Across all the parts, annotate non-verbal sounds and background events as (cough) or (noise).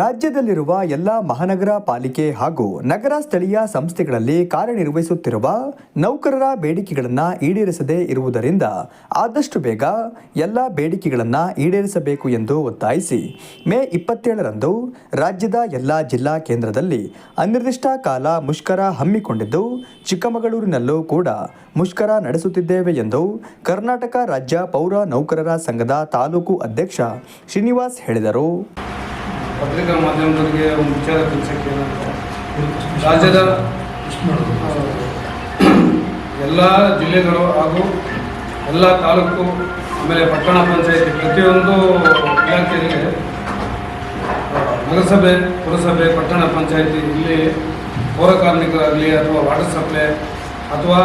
ರಾಜ್ಯದಲ್ಲಿರುವ ಎಲ್ಲ ಮಹಾನಗರ ಪಾಲಿಕೆ ಹಾಗೂ ನಗರ ಸ್ಥಳೀಯ ಸಂಸ್ಥೆಗಳಲ್ಲಿ ಕಾರ್ಯನಿರ್ವಹಿಸುತ್ತಿರುವ ನೌಕರರ ಬೇಡಿಕೆಗಳನ್ನು ಈಡೇರಿಸದೇ ಇರುವುದರಿಂದ ಆದಷ್ಟು ಬೇಗ ಎಲ್ಲ ಬೇಡಿಕೆಗಳನ್ನು ಈಡೇರಿಸಬೇಕು ಎಂದು ಒತ್ತಾಯಿಸಿ ಮೇ ಇಪ್ಪತ್ತೇಳರಂದು ರಾಜ್ಯದ ಎಲ್ಲ ಜಿಲ್ಲಾ ಕೇಂದ್ರದಲ್ಲಿ ಅನಿರ್ದಿಷ್ಟ ಕಾಲ ಮುಷ್ಕರ ಹಮ್ಮಿಕೊಂಡಿದ್ದು ಚಿಕ್ಕಮಗಳೂರಿನಲ್ಲೂ ಕೂಡ ಮುಷ್ಕರ ನಡೆಸುತ್ತಿದ್ದೇವೆ ಎಂದು ಕರ್ನಾಟಕ ರಾಜ್ಯ ಪೌರ ನೌಕರರ ಸಂಘದ ತಾಲೂಕು ಅಧ್ಯಕ್ಷ ಶ್ರೀನಿವಾಸ್ ಹೇಳಿದರು. ಪತ್ರಿಕಾ ಮಾಧ್ಯಮದವರಿಗೆ ಒಂದು ವಿಚಾರ ತಿಳಿಸಕ್ಕೆ ರಾಜ್ಯದ ಎಲ್ಲ ಜಿಲ್ಲೆಗಳು ಹಾಗೂ ಎಲ್ಲ ತಾಲೂಕು, ಆಮೇಲೆ ಪಟ್ಟಣ ಪಂಚಾಯತಿ ಪ್ರತಿಯೊಂದು ಇಲಾಖೆಯಲ್ಲಿ, ನಗರಸಭೆ, ಪುರಸಭೆ, ಪಟ್ಟಣ ಪಂಚಾಯತಿ, ಇಲ್ಲಿ ಪೌರ ಕಾರ್ಮಿಕರಾಗಲಿ ಅಥವಾ ವಾಟರ್ ಸಪ್ಲೈ ಅಥವಾ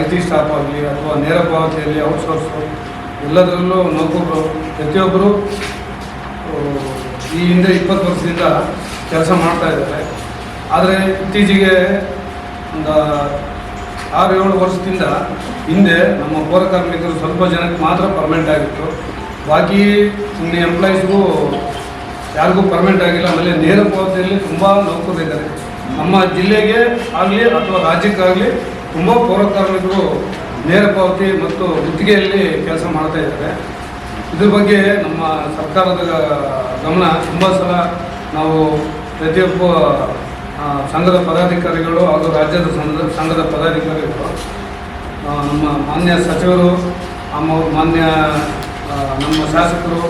ಐ ಟಿ ಸ್ಟಾಫ್ ಆಗಲಿ ಅಥವಾ ನೇರ ಪಾವತಿಯಲ್ಲಿ ಔಟ್ಸೋರ್ಸು, ಎಲ್ಲದರಲ್ಲೂ ನೌಕರರು, ಪ್ರತಿಯೊಬ್ಬರು ಈ ಹಿಂದೆ ಇಪ್ಪತ್ತು ವರ್ಷದಿಂದ ಕೆಲಸ ಮಾಡ್ತಾ ಇದ್ದಾರೆ. ಆದರೆ ಇತ್ತೀಚೆಗೆ ಒಂದು ಆರು ಏಳು ವರ್ಷದಿಂದ ಹಿಂದೆ ನಮ್ಮ ಪೌರ ಕಾರ್ಮಿಕರು ಸ್ವಲ್ಪ ಜನಕ್ಕೆ ಮಾತ್ರ ಪರ್ಮನೆಂಟ್ ಆಗಿತ್ತು. ಬಾಕಿ ಸುಮ್ಮನೆ ಎಂಪ್ಲಾಯೀಸ್ಗೂ ಯಾರಿಗೂ ಪರ್ಮನೆಂಟ್ ಆಗಿಲ್ಲ. ಆಮೇಲೆ ನೇರ ಪಾವತಿಯಲ್ಲಿ ತುಂಬ ನೌಕರಿದ್ದಾರೆ ನಮ್ಮ ಜಿಲ್ಲೆಗೆ ಆಗಲಿ ಅಥವಾ ರಾಜ್ಯಕ್ಕಾಗಲಿ ತುಂಬ ಪೌರ ಕಾರ್ಮಿಕರು ನೇರ ಪಾವತಿ ಮತ್ತು ಗುತ್ತಿಗೆಯಲ್ಲಿ ಕೆಲಸ ಮಾಡ್ತಾ ಇದ್ದಾರೆ. ಇದ್ರ ಬಗ್ಗೆ ನಮ್ಮ ಸರ್ಕಾರದ ಗಮನ ತುಂಬ ಸಲ ನಾವು ಪ್ರತಿಯೊಬ್ಬ ಸಂಘದ ಪದಾಧಿಕಾರಿಗಳು ಹಾಗೂ ರಾಜ್ಯದ ಸಂಘದ ಸಂಘದ ಪದಾಧಿಕಾರಿಗಳು ನಮ್ಮ ಮಾನ್ಯ ಸಚಿವರು, ನಮ್ಮ ಮಾನ್ಯ ನಮ್ಮ ಶಾಸಕರು,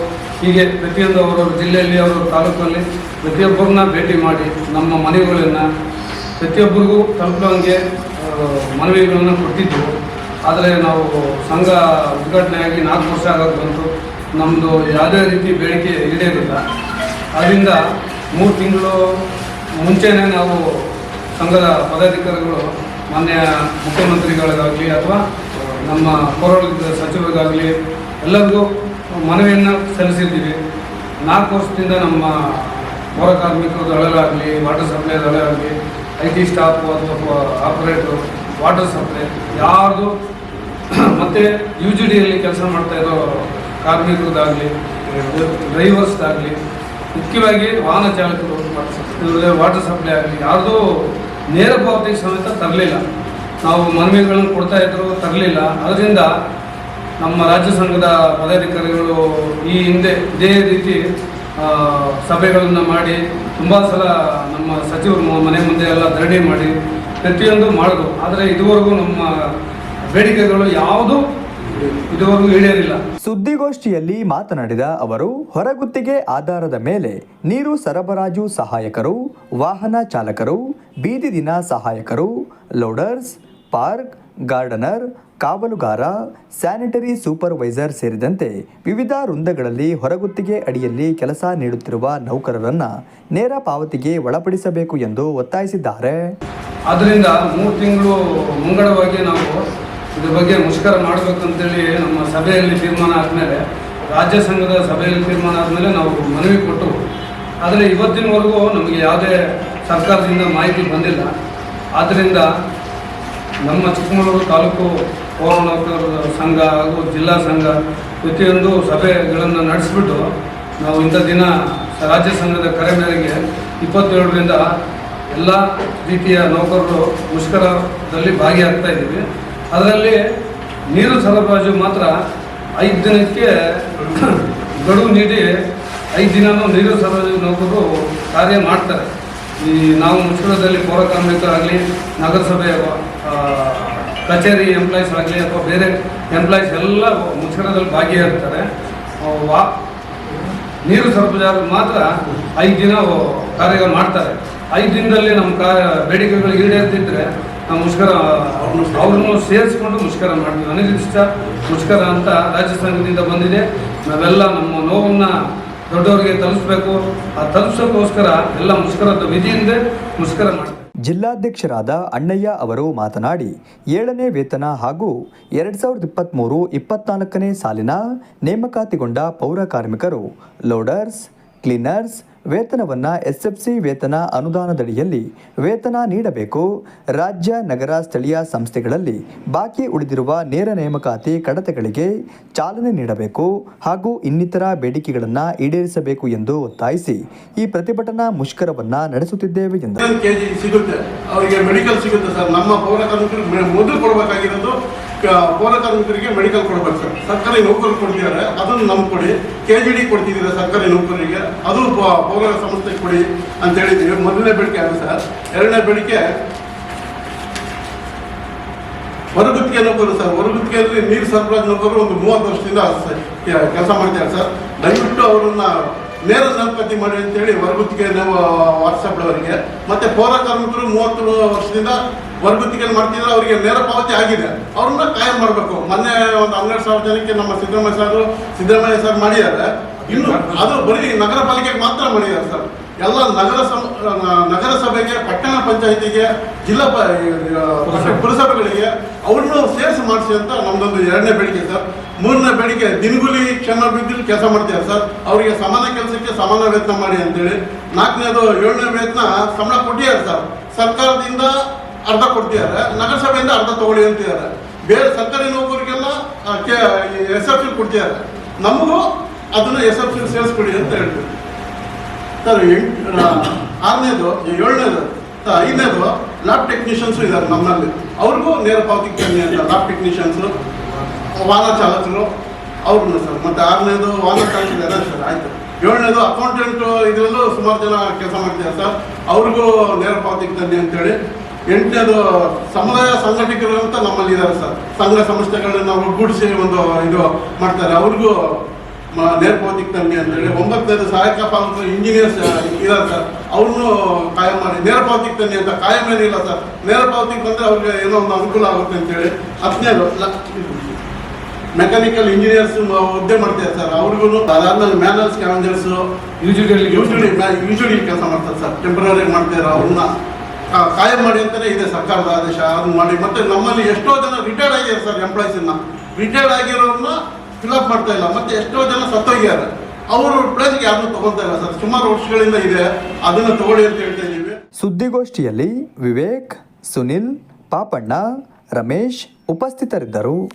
ಹೀಗೆ ಪ್ರತಿಯೊಂದು ಅವರ ಜಿಲ್ಲೆಯಲ್ಲಿ ಅವರ ತಾಲೂಕಲ್ಲಿ ಪ್ರತಿಯೊಬ್ಬರನ್ನ ಭೇಟಿ ಮಾಡಿ ನಮ್ಮ ಮನೆಗಳನ್ನು ಪ್ರತಿಯೊಬ್ಬರಿಗೂ ತಲುಪುವಂಗೆ ಮನವಿಗಳನ್ನು ಕೊಟ್ಟಿದ್ದೆವು ಆದರೆ ನಾವು ಸಂಘ ಉದ್ಘಾಟನೆಯಾಗಿ ನಾಲ್ಕು ವರ್ಷ ಆಗೋದು ಬಂತು. ನಮ್ಮದು ಯಾವುದೇ ರೀತಿ ಬೇಡಿಕೆ ಈಡೇರಿಲ್ಲ. ಅದರಿಂದ ಮೂರು ತಿಂಗಳು ಮುಂಚೆನೇ ನಾವು ಸಂಘದ ಪದಾಧಿಕಾರಿಗಳು, ಮಾನ್ಯ ಮುಖ್ಯಮಂತ್ರಿಗಳಿಗಾಗಲಿ ಅಥವಾ ನಮ್ಮ ಪೌರಾಡಳಿತ ಸಚಿವರಿಗಾಗಲಿ ಎಲ್ಲರಿಗೂ ಮನವಿಯನ್ನು ಸಲ್ಲಿಸಿದ್ದೀವಿ. ನಾಲ್ಕು ವರ್ಷದಿಂದ ನಮ್ಮ ಪೌರ ಕಾರ್ಮಿಕರ ದಳಗಳಾಗಲಿ ವಾಟರ್ ಸಪ್ಲೈ ದಳಾಗಲಿ ಐ ಟಿ ಸ್ಟಾಫು ಅಥವಾ ಆಪರೇಟರು, ವಾಟರ್ ಸಪ್ಲೈ, ಯಾರ್ದು (clears throat) ಮತ್ತು ಯು ಜಿ ಡಿಯಲ್ಲಿ ಕೆಲಸ ಮಾಡ್ತಾ ಕಾರ್ಮಿಕರದಾಗಲಿ ಡ್ರೈವರ್ಸ್ದಾಗಲಿ, ಮುಖ್ಯವಾಗಿ ವಾಹನ ಚಾಲಕರು ಇವ್ರದ್ದು ವಾಟರ್ ಸಪ್ಲೈ ಆಗಲಿ, ಯಾರ್ದೂ ನೇರ ಪಾವತಿ ಸಮೇತ ತರಲಿಲ್ಲ. ನಾವು ಮನವಿಗಳನ್ನು ಕೊಡ್ತಾ ಇದ್ರು, ತರಲಿಲ್ಲ. ಅದರಿಂದ ನಮ್ಮ ರಾಜ್ಯ ಸಂಘದ ಪದಾಧಿಕಾರಿಗಳು ಈ ಹಿಂದೆ ಇದೇ ರೀತಿ ಸಭೆಗಳನ್ನು ಮಾಡಿ, ತುಂಬ ಸಲ ನಮ್ಮ ಸಚಿವರು ಮನೆ ಮುಂದೆ ಎಲ್ಲ ಧರಣಿ ಮಾಡಿ, ಪ್ರತಿಯೊಂದು ಮಾಡಿದ್ರು. ಆದರೆ ಇದುವರೆಗೂ ನಮ್ಮ ಬೇಡಿಕೆಗಳು ಯಾವುದು ಇದುವರೆಗೂ ಈಡೇರಿಲ್ಲ. ಸುದ್ದಿಗೋಷ್ಠಿಯಲ್ಲಿ ಮಾತನಾಡಿದ ಅವರು, ಹೊರಗುತ್ತಿಗೆ ಆಧಾರದ ಮೇಲೆ ನೀರು ಸರಬರಾಜು ಸಹಾಯಕರು, ವಾಹನ ಚಾಲಕರು, ಬೀದಿ ದಿನ ಸಹಾಯಕರು, ಲೋಡರ್ಸ್, ಪಾರ್ಕ್, ಗಾರ್ಡನರ್, ಕಾವಲುಗಾರ, ಸ್ಯಾನಿಟರಿ ಸೂಪರ್ವೈಸರ್ ಸೇರಿದಂತೆ ವಿವಿಧ ವೃಂದಗಳಲ್ಲಿ ಹೊರಗುತ್ತಿಗೆ ಅಡಿಯಲ್ಲಿ ಕೆಲಸ ನೀಡುತ್ತಿರುವ ನೌಕರರನ್ನು ನೇರ ಪಾವತಿಗೆ ಒಳಪಡಿಸಬೇಕು ಎಂದು ಒತ್ತಾಯಿಸಿದ್ದಾರೆ. ಆದ್ದರಿಂದ ಮೂರು ತಿಂಗಳು ಮುಂಗಡವಾಗಿ ನಾವು ಇದ್ರ ಬಗ್ಗೆ ಮುಷ್ಕರ ಮಾಡಬೇಕಂತೇಳಿ ನಮ್ಮ ಸಭೆಯಲ್ಲಿ ತೀರ್ಮಾನ ಆದಮೇಲೆ, ರಾಜ್ಯ ಸಂಘದ ಸಭೆಯಲ್ಲಿ ತೀರ್ಮಾನ ಆದಮೇಲೆ ನಾವು ಮನವಿ ಕೊಟ್ಟು, ಆದರೆ ಇವತ್ತಿನವರೆಗೂ ನಮಗೆ ಯಾವುದೇ ಸರ್ಕಾರದಿಂದ ಮಾಹಿತಿ ಬಂದಿಲ್ಲ. ಆದ್ದರಿಂದ ನಮ್ಮ ಚಿಕ್ಕಮಗಳೂರು ತಾಲೂಕು ಪೌರ ನೌಕರರ ಸಂಘ ಹಾಗೂ ಜಿಲ್ಲಾ ಸಂಘ ಪ್ರತಿಯೊಂದು ಸಭೆಗಳನ್ನು ನಡೆಸಿಬಿಟ್ಟು ನಾವು ಇಂಥ ದಿನ ರಾಜ್ಯ ಸಂಘದ ಕರೆ ಮೇರೆಗೆ ಇಪ್ಪತ್ತೇಳರಿಂದ ಎಲ್ಲ ರೀತಿಯ ನೌಕರರು ಮುಷ್ಕರದಲ್ಲಿ ಭಾಗಿಯಾಗ್ತಾ ಇದ್ದೀವಿ. ಅದರಲ್ಲಿ ನೀರು ಸರಬರಾಜು ಮಾತ್ರ ಐದು ದಿನಕ್ಕೆ ಗಡುವು ನೀಡಿ ಐದು ದಿನನೂ ನೀರು ಸರಬರಾಜು ನೌಕರರು ಕಾರ್ಯ ಮಾಡ್ತಾರೆ. ಈ ನಾವು ಮುಷ್ಕರದಲ್ಲಿ ಪೌರ ಕಾರ್ಮಿಕರಾಗಲಿ ನಗರಸಭೆ ಕಚೇರಿ ಎಂಪ್ಲಾಯೀಸ್ ಆಗಲಿ ಅಥವಾ ಬೇರೆ ಎಂಪ್ಲಾಯೀಸ್ ಎಲ್ಲ ಮುಷ್ಕರದಲ್ಲಿ ಭಾಗಿಯಾಗ್ತಾರೆ. ಆ, ವಾ ನೀರು ಸರಬರಾಜು ಮಾತ್ರ ಐದು ದಿನ ಕಾರ್ಯ ಮಾಡ್ತಾರೆ. ಐದು ದಿನದಲ್ಲಿ ನಮ್ಮ ಕಾ ಬೇಡಿಕೆಗಳು ಈಡೇರ್ತಿದ್ರೆ ನಾವು ಮುಷ್ಕರ, ಅವ್ರನ್ನು ಸೇರಿಸ್ಕೊಂಡು ಮುಷ್ಕರ ಮಾಡ್ತೀವಿ. ಅನಿರ್ದಿಷ್ಟ ಮುಷ್ಕರ ಅಂತ ರಾಜ್ಯ ಸಂಘದಿಂದ ಬಂದಿದೆ. ನಾವೆಲ್ಲ ನಮ್ಮ ನೋವನ್ನು ದೊಡ್ಡವರಿಗೆ ತಲುಪಿಸ್ಬೇಕು. ಆ ತಲುಪಿಸೋಕ್ಕೋಸ್ಕರ ಎಲ್ಲ ಮುಷ್ಕರದ ವಿಧಿಯಿಂದ ಮುಷ್ಕರ ಮಾಡ್ತೀವಿ. ಜಿಲ್ಲಾಧ್ಯಕ್ಷರಾದ ಅಣ್ಣಯ್ಯ ಅವರು ಮಾತನಾಡಿ, ಏಳನೇ ವೇತನ ಹಾಗೂ ಎರಡು ಸಾವಿರದ ಇಪ್ಪತ್ತ್ಮೂರು ಇಪ್ಪತ್ನಾಲ್ಕನೇ ಸಾಲಿನ ನೇಮಕಾತಿಗೊಂಡ ಪೌರ ಕಾರ್ಮಿಕರು, ಲೋಡರ್ಸ್, ಕ್ಲೀನರ್ಸ್ ವೇತನವನ್ನು ಎಸ್ಎಫ್ಸಿ ವೇತನ ಅನುದಾನದಡಿಯಲ್ಲಿ ವೇತನ ನೀಡಬೇಕು. ರಾಜ್ಯ ನಗರ ಸ್ಥಳೀಯ ಸಂಸ್ಥೆಗಳಲ್ಲಿ ಬಾಕಿ ಉಳಿದಿರುವ ನೇರ ನೇಮಕಾತಿ ಕಡತಗಳಿಗೆ ಚಾಲನೆ ನೀಡಬೇಕು ಹಾಗೂ ಇನ್ನಿತರ ಬೇಡಿಕೆಗಳನ್ನು ಈಡೇರಿಸಬೇಕು ಎಂದು ಒತ್ತಾಯಿಸಿ ಈ ಪ್ರತಿಭಟನಾ ಮುಷ್ಕರವನ್ನು ನಡೆಸುತ್ತಿದ್ದೇವೆ ಎಂದರು. ಅವರಿಗೆ ಮೆಡಿಕಲ್ ಕೊಡ್ಬೇಕು ಸರ್. ಸರ್ಕಾರಿ ನೌಕರರು ಕೊಡ್ತಿದ್ದಾರೆ, ಅದನ್ನು ನಮ್ಗೆ ಕೊಡಿ ಕೆ ಜಿ ಡಿ ಕೊಡ್ತಿದ್ದೀರಾ ಸರ್ಕಾರಿ ನೌಕರರಿಗೆ? ಅದು ಪೌರ ಸಂಸ್ಥೆಗೆ ಕೊಡಿ ಅಂತ ಹೇಳಿದ್ದೀವಿ. ಮೊದಲನೇ ಬೇಡಿಕೆ ಅದು ಸರ್. ಎರಡನೇ ಬೇಡಿಕೆ, ಹೊರಗುತ್ತಿಗೆ ನೌಕರು ಸರ್. ಹೊರಗುತ್ತಿಗೆಯಲ್ಲಿ ನೀರು ಸರಬರಾಜು ನೌಕರು ಒಂದು ಮೂವತ್ತು ವರ್ಷದಿಂದ ಕೆಲಸ ಮಾಡ್ತಾರೆ ಸರ್. ದಯವಿಟ್ಟು ಅವರನ್ನ ನೇರ ನೇಮಕಾತಿ ಮಾಡಿ ಅಂತೇಳಿ ಹೊರಗುತ್ತಿಗೆ ನಾವು ವಾಟ್ಸಪ್ ಅವರಿಗೆ ಮತ್ತೆ ಪೌರ ಕಾರ್ಮಿಕರು ಮೂವತ್ತು ವರ್ಷದಿಂದ ಹೊರಗುತ್ತಿಗೆ ಮಾಡ್ತಿದ್ರೆ ಅವರಿಗೆ ನೇರ ಪಾವತಿ ಆಗಿದೆ. ಅವ್ರನ್ನ ಕಾಯಂ ಮಾಡಬೇಕು. ಮೊನ್ನೆ ಒಂದು ಹನ್ನೆರಡು ಸಾವಿರ ಜನಕ್ಕೆ ನಮ್ಮ ಸಿದ್ದರಾಮಯ್ಯ ಸರ್ ಸಿದ್ದರಾಮಯ್ಯ ಸರ್ ಮಾಡಿದ್ದಾರೆ. ಇನ್ನು ಅದು ಬರೀ ನಗರ ಪಾಲಿಕೆಗೆ ಮಾತ್ರ ಮಾಡಿದ್ದಾರೆ ಸರ್. ಎಲ್ಲ ನಗರ ನಗರಸಭೆಗೆ, ಪಟ್ಟಣ ಪಂಚಾಯಿತಿಗೆ, ಜಿಲ್ಲಾ ಪುರಸಭೆಗಳಿಗೆ ಅವ್ರನ್ನೂ ಸೇರಿಸಿ ಮಾಡಿಸಿ ಅಂತ ನಮ್ದೊಂದು ಎರಡನೇ ಬೇಡಿಕೆ ಸರ್. ಮೂರನೇ ಬೇಡಿಕೆ, ದಿನಗುಲಿ ಕ್ಷಣ ಬಿದ್ದಲ್ಲಿ ಕೆಲಸ ಮಾಡ್ತಾರೆ ಸರ್? ಅವರಿಗೆ ಸಮಾನ ಕೆಲಸಕ್ಕೆ ಸಮಾನ ವೇತನ ಮಾಡಿ ಅಂತೇಳಿ. ನಾಲ್ಕನೇದು, ಏಳನೇ ವೇತನ ಸಂಬಳ ಕೊಟ್ಟಿದ್ದಾರೆ ಸರ್. ಸರ್ಕಾರದಿಂದ ಅರ್ಧ ಕೊಡ್ತಿದ್ದಾರೆ. ನಗರಸಭೆಯಿಂದ ಅರ್ಧ ತಗೊಳ್ಳಿ ಅಂತಿದ್ದಾರೆ. ಬೇರೆ ಸರ್ಕಾರಿ ನೌಕರಿಗೆಲ್ಲ ಎಸ್ ಎಫ್ ಕೊಡ್ತಿದ್ದಾರೆ. ನಮಗೂ ಅದನ್ನ ಎಸ್ ಎಫ್ ಸೇರಿಸ್ಕೊಡಿ ಅಂತ ಹೇಳ್ತೀವಿ. ಸರ್, ಎಂಟು ಆರನೇದು ಏಳನೇದು ಐದನೇದು ಲ್ಯಾಬ್ ಟೆಕ್ನಿಷಿಯನ್ಸು ಇದ್ದಾರೆ ನಮ್ಮಲ್ಲಿ. ಅವ್ರಿಗೂ ನೇರ ಪಾವತಿ ಕಮ್ಮಿ ಅಂತ ಲ್ಯಾಬ್ ಟೆಕ್ನಿಷಿಯನ್ಸು ವಾಹನ ಚಾಲಕರು ಅವ್ರನ್ನ ಸರ್. ಮತ್ತೆ ಆರನೇದು ವಾಹನ ಚಾಲಕರು ಇದ್ದಾರೆ ಸರ್. ಆಯ್ತು. ಏಳನೇದು ಅಕೌಂಟೆಂಟ್ ಇದರಲ್ಲೂ ಸುಮಾರು ಜನ ಕೆಲಸ ಮಾಡ್ತಿದ್ದಾರೆ ಸರ್. ಅವ್ರಿಗೂ ನೇರ ಪಾವತಿ ತನ್ನಿ ಅಂತೇಳಿ. ಎಂಟನೇದು ಸಮುದಾಯ ಸಂಘಟಕರು ಅಂತ ನಮ್ಮಲ್ಲಿ ಇದ್ದಾರೆ ಸರ್. ಸಂಘ ಸಂಸ್ಥೆಗಳನ್ನ ಒಗ್ಗೂಡಿಸಿ ಒಂದು ಇದು ಮಾಡ್ತಾರೆ. ಅವ್ರಿಗೂ ಮ- ತನ್ನಿ ಅಂತ ತನ್ನಿ ಅಂತೇಳಿ ಒಂಬತ್ತನೇದು ಸಹಾಯಕ ಪಾಲಕರು ಇಂಜಿನಿಯರ್ಸ್ ಇದ್ದಾರೆ ಸರ್. ಅವ್ರನ್ನು ಕಾಯಂ ಮಾಡಿ. ನೇರಪಾವತಿಗೆ ತನ್ನಿ ಅಂತ ಕಾಯಂ ಏನಿಲ್ಲ ಸರ್. ನೇರಪಾವತಿ ಬಂದರೆ ಅವ್ರಿಗೆ ಏನೋ ಒಂದು ಅನುಕೂಲ ಆಗುತ್ತೆ ಅಂತೇಳಿ ಹತ್ತನೇದು ಮೆಕ್ಯಾನಿಕಲ್ ಇಂಜಿನಿಯರ್ಸ್ ಹುದ್ದೆ ಮಾಡ್ತಾರೆ ಸರ್. ಅವ್ರಿಗೂ ಅದಾದ್ಮೇಲೆ you scavengers usually you usually ಕೆಲಸ ಮಾಡ್ತಾರೆ ಸರ್. ಟೆಂಪ್ರರಿ ಮಾಡ್ತಾರೆ ಅವ್ರನ್ನ. ಕಾಯಂ ಮಾಡಿ ಅಂತಲೇ ಇದೆ ಸರ್ಕಾರದ ಆದೇಶ. ಅದನ್ನು ಮಾಡಿ. ಮತ್ತೆ ನಮ್ಮಲ್ಲಿ ಎಷ್ಟೋ ಜನ ರಿಟೈರ್ಡ್ ಆಗಿದ್ದಾರೆ ಸರ್ ಎಂಪ್ಲಾಯ್ಸ್ ಇನ್ನ ರಿಟೈರ್ಡ್ ಆಗಿರೋರನ್ನ ಫಿಲಪ್ ಮಾಡ್ತಾ ಇಲ್ಲ. ಮತ್ತೆ ಎಷ್ಟೋ ಜನ ಸತ್ತೋಗ್ಯಾರ ಅವರು ಪ್ಲೇಸ್ಗೆ ಯಾರನ್ನೂ ತಗೊಳ್ತಾ ಇಲ್ಲ ಸರ್. ಸುಮಾರು ವರ್ಷಗಳಿಂದ ಇದೆ. ಅದನ್ನ ತಗೊಳ್ಳಿ ಅಂತ ಹೇಳ್ತಾ ಇದ್ದೀವಿ. ಸುದ್ದಿಗೋಷ್ಠಿಯಲ್ಲಿ ವಿವೇಕ್, ಸುನಿಲ್, ಪಾಪಣ್ಣ, ರಮೇಶ್ ಉಪಸ್ಥಿತರಿದ್ದರು.